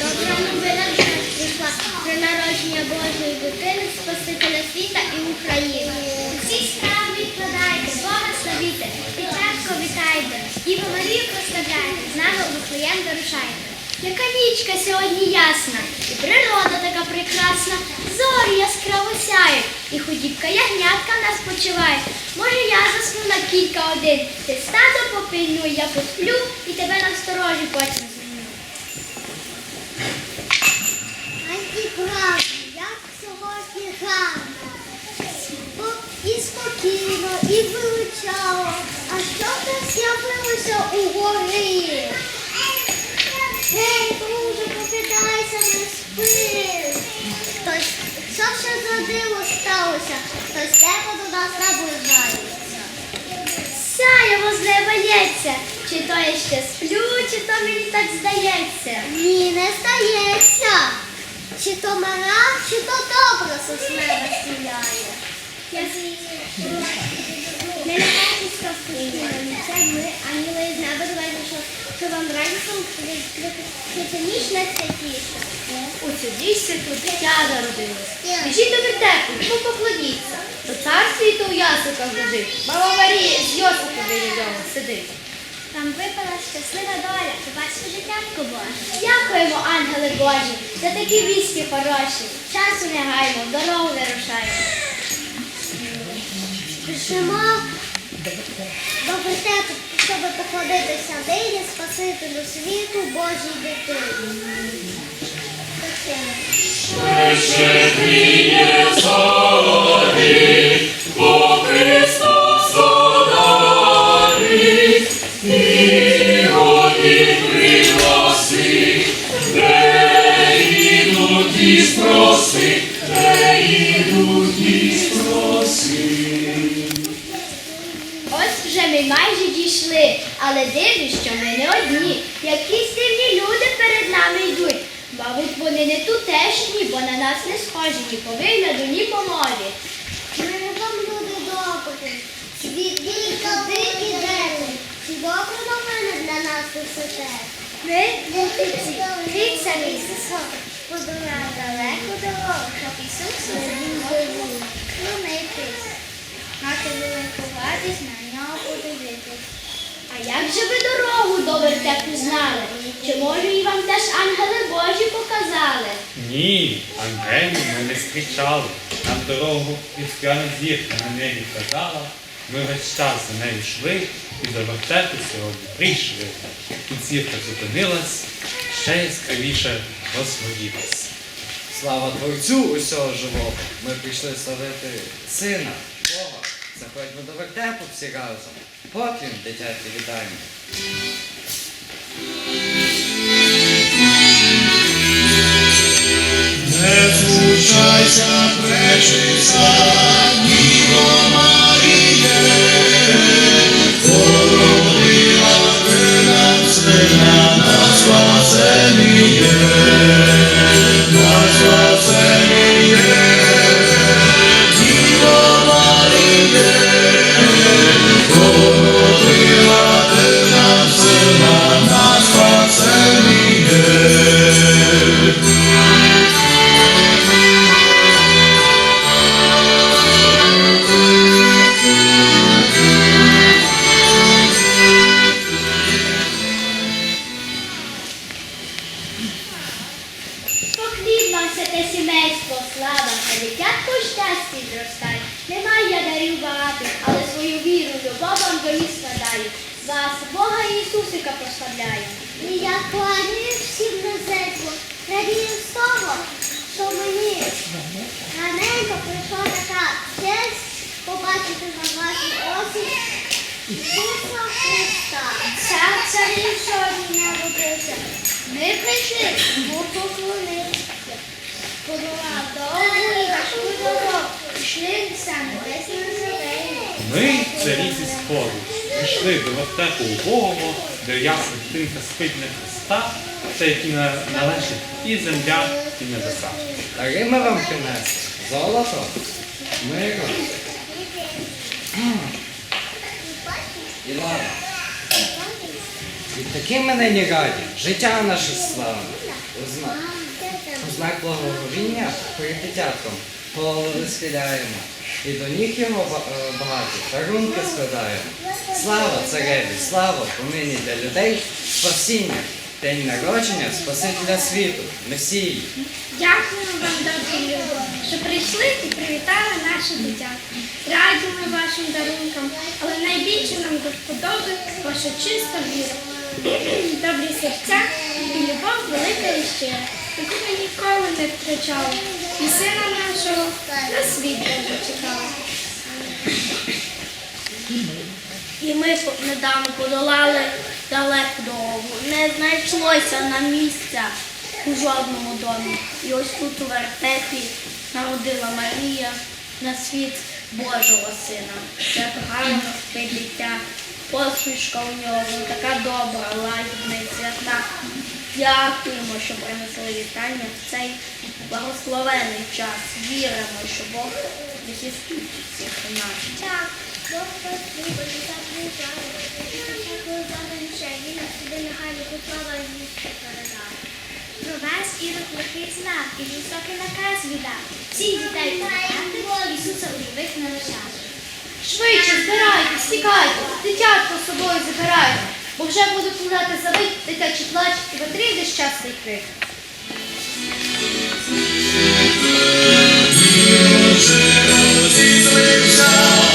Добра новина вже прийшла про народження Божої дитини, Спасителя світа і України. Всі справи відкладайте, Бога славіте, Петренко вітайте, Діву Марію прославляйте, з нами Вифлеєм вирушайте. Яка нічка сьогодні ясна, і природа така прекрасна, зорі яскраво і худібка ягнятка в нас почуває. Може, я засну на кілька годин, ти стадо попильнуй, я посплю і тебе насторожі потім зміню. Ані правда, як сьогодні гарно. І спокійно, і вилучало. А що там з'явилося у гори? Гей, друже, покидайся, не спи. Хтось, що ще за диво сталося? Хтось тебе до нас наближається. Сяєво з неба лється, чи то я ще сплю, чи то мені так здається. Ні, не стається. Чи то мара, чи то добре з неба сіяє. Не лякайтесь сказки, це ми, ангели з неба, давайте, що, вам радісно відкрити ніч найсвятіша. У цю ніч святу дитя народилось. Біжіть до вертепу, йому поклоніться. До царстві і то у ясиках лежить. Мама Марія з Йосипом біля нього сидить. Там випала щаслива доля, побачимо життятко Боже. Дякуємо, ангели Божі, за такі вісті хороші. Часу не гаймо, в дорогу вирушаємо. Пишемо до вертепу, щоб походитися нині Спасителю світу Божій дитині. Але дивлюсь, що ми не одні. Якісь дивні люди перед нами йдуть. Мабуть, вони не тутешні, бо на нас не схожі ні по вигляду, ні по мові. Ми вам люди добрі, світлі туди ідете. Чи добре новини для нас несете? Ми мутиці, від самі Ісусок, подолав далеку дорогу, щоб Ісус змогу клонитись, мати велику вартість на нього подивитись. А як же ви дорогу до вертепу знали? Чи може і вам теж ангели Божі показали? Ні, ангелів ми не зустрічали. Нам дорогу різдвяна зірка на небі казала. Ми весь час за нею йшли і до вертепу сьогодні прийшли. Тут зірка зупинилась, ще яскравіше розгорілась. Слава Творцю усього живого! Ми прийшли славити Сина. Заходьмо до вертепу всі разом. потім дитяті віддаємо. З що мені раненько прийшла така честь побачити на вашій осі Ісуса Христа. Цар царів сьогодні народився. Ми прийшли Бог поклонився. Подолав довгу і важку дорогу. Йшли за небесною землею. Ми, царі зі сходу, пішли до вертепу убогого, де ясна дитинка спить на хрестах, це на- належить і земля, і небеса. Дари ми вам принесли. Золото, миро і лава. І такі ми нині раді, життя наше славне. У знак, у благоговіння перед дитятком голови схиляємо. І до його ба- е, дарунки складаємо. Слава цареві, слава помині для людей, спасіння, день народження, Спасителя світу, Месії. Дякуємо вам, добрі люди, що прийшли і привітали наше дитя. Раді ми вашим дарункам, але найбільше нам до ваша чиста віра, добрі серця і любов велика і щира, яку ми ніколи не втрачали, і сина нашого на світ Божий чекали. І ми недавно подолали далеку дорогу. Не знайшлося на місця у жодному домі. І ось тут у вертепі народила Марія на світ Божого сина. Гарно спить дитя, посмішка у нього, така добра, лагідна і свята. Дякуємо, що принесли вітання в цей благословений час. Віримо, що Бог захистить всіх нас. Бог послухав, так визнав. Всякого задумча, він на собі нехай слава звістки передав. Про вас Ірод лихий знав і високий наказ віддав. Всіх дітей повертати, Ісуса у живих не лишати. Швидше збирайтесь, тікайте, дитятко з собою забирайте, бо вже буде помирати завить, дитячий плач і потрібний щасний крик. Розізлився, що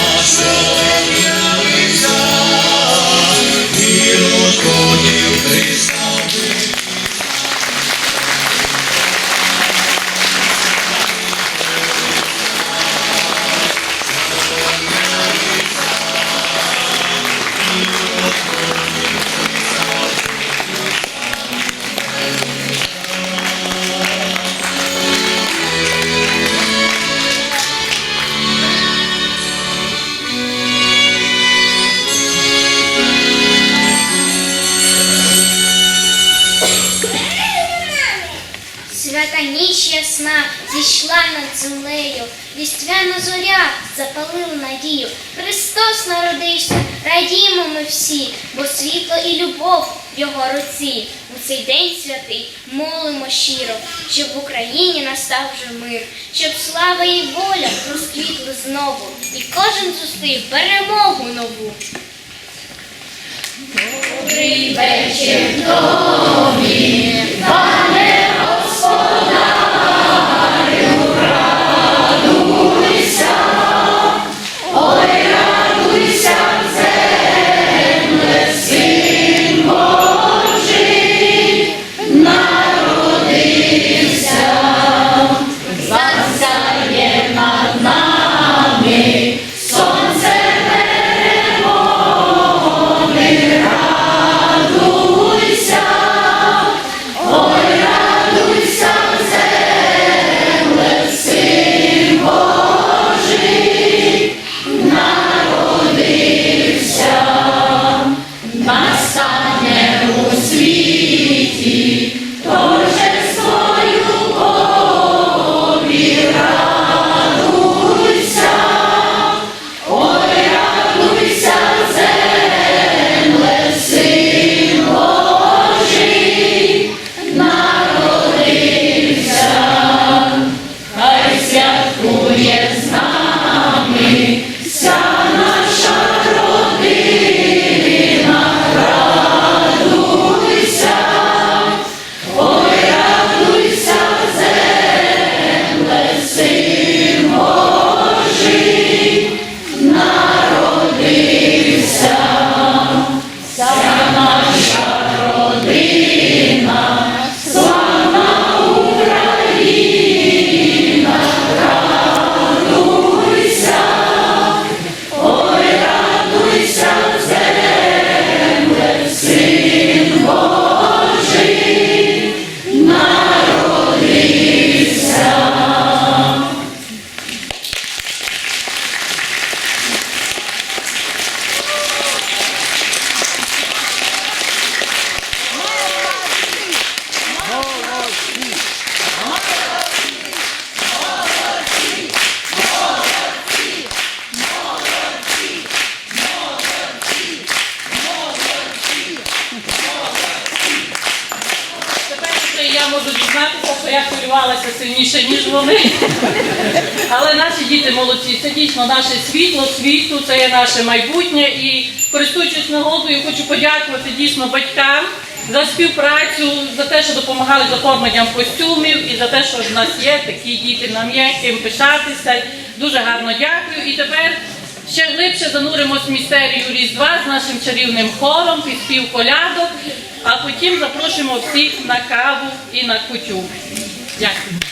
хотів Христа ясна зійшла над землею, різдвяна зоря запалила надію. Христос народився, радімо ми всі, бо світло і любов в його руці. У цей день святий молимо щиро, щоб в Україні настав вже мир, щоб слава і воля розквітли знову, і кожен зустрів перемогу нову. Ой, можу що я хвилювалася сильніше, ніж вони. Але наші діти молодці, це дійсно наше світло, світу, це є наше майбутнє. І користуючись нагодою, хочу подякувати дійсно батькам за співпрацю, за те, що допомагали з оформленням костюмів і за те, що в нас є такі діти, нам є ким пишатися. Дуже гарно дякую. І тепер ще глибше зануримось в містерію Різдва з нашим чарівним хором під спів колядок, а потім запрошуємо всіх на каву і на кутю. Дякую.